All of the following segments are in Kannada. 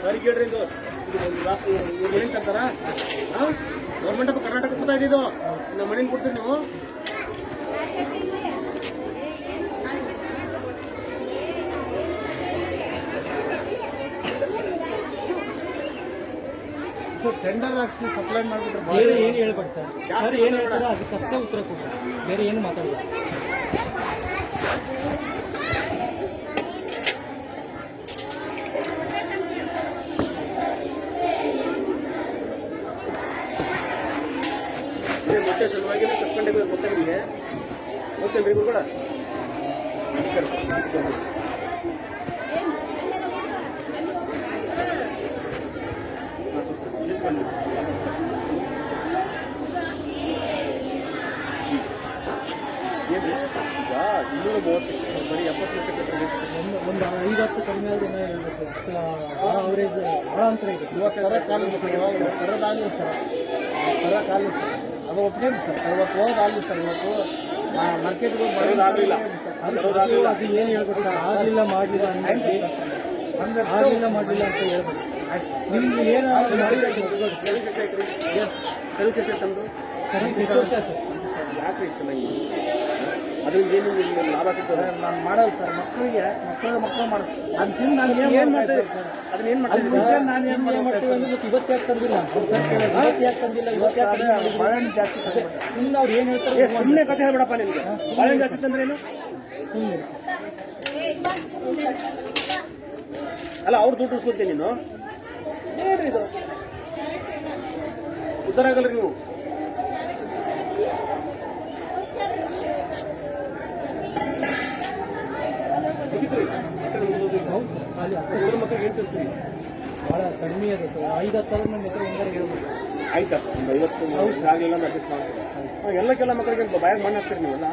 ಸರಿ ಕೇಳ್ರಿ ಇದು. ಇವ್ರ ಮನೆ ಹಾಂ ಗೌರ್ಮೆಂಟ್ ಆಫ್ ಕರ್ನಾಟಕ ಕೊಡ್ತಾ ಇದ್ದಿದ್ದು ನಮ್ಮ ಮನೇಲಿ ಕೊಡ್ತೀರಿ ನೀವು? ಸೊ ಟೆಂಡರ್ ಹಾಕಿ ಸಪ್ಲೈ ಮಾಡಿಬಿಟ್ರೆ ಬೇರೆ ಏನು ಹೇಳ್ಬೇಡಿ ಸರ್. ಯಾರು ಏನು ಹೇಳ್ತಾರೋ? ಅದಕ್ಕಷ್ಟೇ ಉತ್ತರ ಕೊಡ್ತಾರೆ ಬೇರೆ ಏನು ಮಾತಾಡಬೇಡಿ ಇದೇ ಮೊಟ್ಟೆ ಸಲುವಾಗಿ ಸಸ್ಪೆಂಡ್ ಆಗಿ ಗೊತ್ತಾ ನಿಮಗೆ. ಗೊತ್ತೇನ್ರಿ ಇವ್ರು ಕೂಡ ಏನು ಈಗ ಇನ್ನೂರ ಮೂವತ್ತು ಬರೀ ಎಪ್ಪತ್ತು ಲಕ್ಷ ಒಂದು ಒಂದು ಐದು ಹತ್ತು ಕಡಿಮೆ ಆದ್ರೆ ಏನೋ ಹೇಳ್ಬೇಕು ಅವರೇಜ್ ಭಾಳ ಅಂತರ ಇದೆ. ಇವಾಗ ಸರ್ ತರೋದಾಗಲಿ ಸರ್ ತರೋಕ್ಕಾಗಲಿ ಸರ್ ಅದು ಒಪ್ಪಿಗೆ ಸರ್. ಇವತ್ತು ಹೋಗೋದಾಗಲಿ ಸರ್ ಇವತ್ತು ಮಾರ್ಕೆಟ್ಗೆ. ಅದು ಏನು ಹೇಳ್ಬೇಕು ಸರ್? ಆಗಲಿಲ್ಲ ಮಾಡಲಿಲ್ಲ ಅಂದ್ರೆ ಆಗಲಿಲ್ಲ ಮಾಡಲಿಲ್ಲ ಅಂತ ಹೇಳ್ಬೇಕು. ನಿಮ್ಗೆ ಏನು ಸರ್ವಿಸ್ ಎಷ್ಟು ವರ್ಷ ಸರ್? ಯಾಕೆ ಇಷ್ಟ ಅದರಿಂದ ಏನು ನಿಮ್ಗೆ ಲಾಭ ಸಿಗ್ತದೆ? ನಾನು ಮಾಡಲ್ಲ ಸರ್ ಮಕ್ಕಳಿಗೆ ಮಕ್ಕಳ ಮಕ್ಕಳು ಮಾಡ ಅದು ತಿಂದು ನಾನು ಏನು ಮಾಡ್ತೀವಿ ಅದನ್ನ ಏನ್ ವಿಷಯ ನಾನು ಏನು ಮಾಡ್ತೀವಿ ಅಂದ್ರೆ ಇವತ್ತು ಯಾಕೆ ತಂದಿಲ್ಲ? ಇವತ್ತು ಯಾಕೆ ತಂದಿಲ್ಲ? ಇವತ್ತು ಯಾಕೆ ಅದೇ ತಂದಿಲ್ಲ? ಬಾಳೆಹಣ್ಣು ಜಾಸ್ತಿ ಸುಮ್ಮನೆ ಅವ್ರು ಏನು ಹೇಳ್ತಾರೆ ಸುಮ್ಮನೆ ಕಥೆ ಹೇಳ್ಬೇಡಪ್ಪ ನಿಮಗೆ. ಜಾಸ್ತಿ ತಂದ್ರೆ ಏನು? ಸುಮ್ಮನೆ ಅಲ್ಲ ಅವ್ರು ದುಡ್ಡು ಉಳಿಸ್ಕೊತೀನಿ ನೀನು. ಏನ್ರಿ ಇದು. ನೀವು ಮುಗೀತ್ರಿ? ಮತ್ತೆ ನಿಮ್ಗೆ ಓದೋದಿಲ್ಲ. ಹೌದು ಸರ್ ಖಾಲಿ ಅಷ್ಟೇ ಮಕ್ಕಳಿಗೆ ಭಾಳ ಕಡಿಮೆ ಇದೆ ಸರ್. ಐದು ಹತ್ತು ಸಾವಿರ ನಮ್ಮ ಹೆಸರು ಒಂದಾರು ಹೇಳ್ಬೋದು ಆಯ್ತಾ? ಒಂದು ಐವತ್ತು ಆಗಲಿಲ್ಲ ಅಂದ್ರೆ ಅಡ್ಜಸ್ಟ್ ಮಾಡ್ತೀವಿ ಎಲ್ಲ ಕೆಲ ಮಕ್ಕಳಿಗೆ ಬಾಯಾಗ ಮಣ್ಣು ಹಾಕ್ತೀರಿ ನೀವೆಲ್ಲ?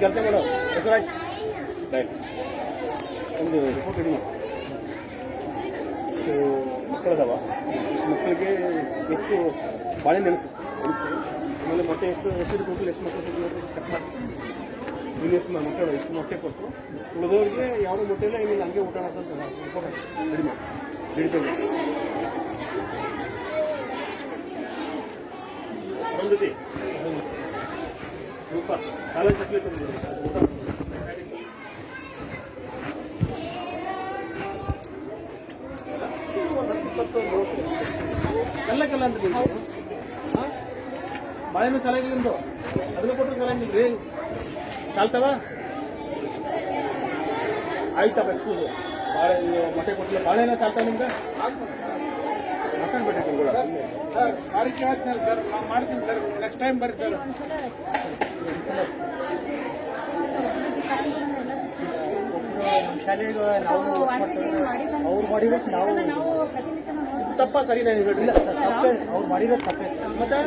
ಕೆಲಸ ಮಾಡೋ. ಹೆಸರಾಯ್ತು. ರೈಟ್ ಒಂದು ರಿಪೋರ್ಟ್ ಇಡಿ. ಮಕ್ಕಳದವ. ಮಕ್ಕಳಿಗೆ ಎಷ್ಟು ಬಾಳೆ ನೆನೆಸು ನೆನೆಸು. ಆಮೇಲೆ ಮೊಟ್ಟೆ ಎಷ್ಟು ಎಷ್ಟು ಕೊಟ್ಟು ಎಷ್ಟು ಮೊಟ್ಟೆ ಕೊಟ್ಟು ಚೆಕ್ ಎಷ್ಟು ಮೊಟ್ಟೆ ಎಷ್ಟು ಮೊಟ್ಟೆ ಕೊಟ್ಟು ಉಳಿದವ್ರಿಗೆ ಯಾವುದೋ ಮೊಟ್ಟೆ ಇಲ್ಲ ಏನಿಲ್ಲ ಹಂಗೆ ಊಟ ಮಾಡ್ತಂತ ಕಡಿಮೆ ಹಿಡಿತೇವೆ ಮಾಡಿ. ರೂಪ ಕಾಲೇಜ್ ಚಕ್ಲಿ ಊಟ. ಇಪ್ಪತ್ತು ಕಲ್ಲ ಎಲ್ಲಕ್ಕೆಲ್ಲ ಅಂತ ಬಾಳೆಹಣ್ಣು ನಿಮ್ದು? ಅದನ್ನು ಕೊಟ್ಟರು ಸಲಾಗಿಲ್ಲ ರೀ ಸಾಲ್ತವ? ಆಯ್ತಪ್ಪ ಎಕ್ಸ್ಕ್ಯೂಸ್ ಬಾಳೆ ಮೊಟ್ಟೆ ಕೊಟ್ಟಿಲ್ಲ. ಬಾಳೆನ ಸಾಲ್ತಾವ ನಿಮ್ಗೆ ಸರ್ ಸಾರಿ ಕೇಳ್ತೀನಿ ಸರ್. ನಾನು ಮಾಡ್ತೀನಿ ಸರ್. ನೆಕ್ಸ್ಟ್ ಟೈಮ್ ಬರ್ರಿ ಸರ್. ಶಾಲೆಗೆ ನಾವು ಅವ್ರು ಮಾಡಿದ್ರೆ ನಾವು ತಪ್ಪ ಸರಿ ನಾನು ಇಲ್ಲ ಸರ್ ತಪ್ಪೇ. ಅವ್ರು ಮಾಡಿರೋದು ತಪ್ಪೇ. ಮತ್ತೆ?